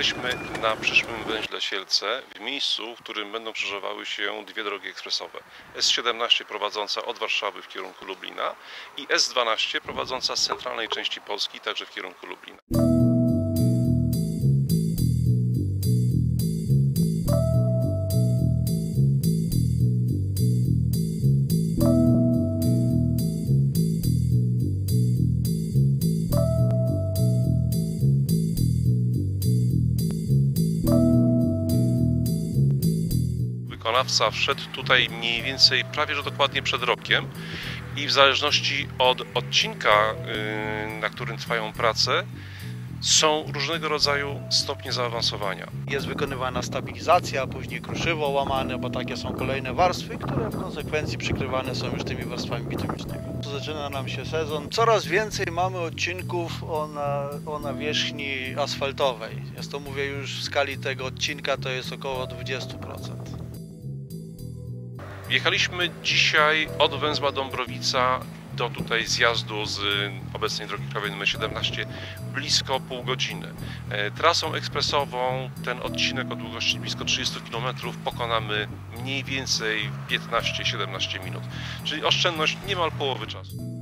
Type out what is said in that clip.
Jesteśmy na przyszłym węźle Sielce, w miejscu, w którym będą krzyżowały się dwie drogi ekspresowe. S17 prowadząca od Warszawy w kierunku Lublina i S12 prowadząca z centralnej części Polski także w kierunku Lublina. Wykonawca wszedł tutaj mniej więcej prawie że dokładnie przed rokiem i w zależności od odcinka, yy, na którym trwają prace, są różnego rodzaju stopnie zaawansowania. Jest wykonywana stabilizacja, później kruszywo łamane, bo takie są kolejne warstwy, które w konsekwencji przykrywane są już tymi warstwami bitumicznymi. Zaczyna nam się sezon. Coraz więcej mamy odcinków o, na, o nawierzchni asfaltowej. Jest to mówię już w skali tego odcinka to jest około 20%. Jechaliśmy dzisiaj od węzła Dąbrowica do tutaj zjazdu z obecnej drogi krajowej nr 17 blisko pół godziny. E, Trasą ekspresową ten odcinek o długości blisko 30 km pokonamy mniej więcej 15-17 minut, czyli oszczędność niemal połowy czasu.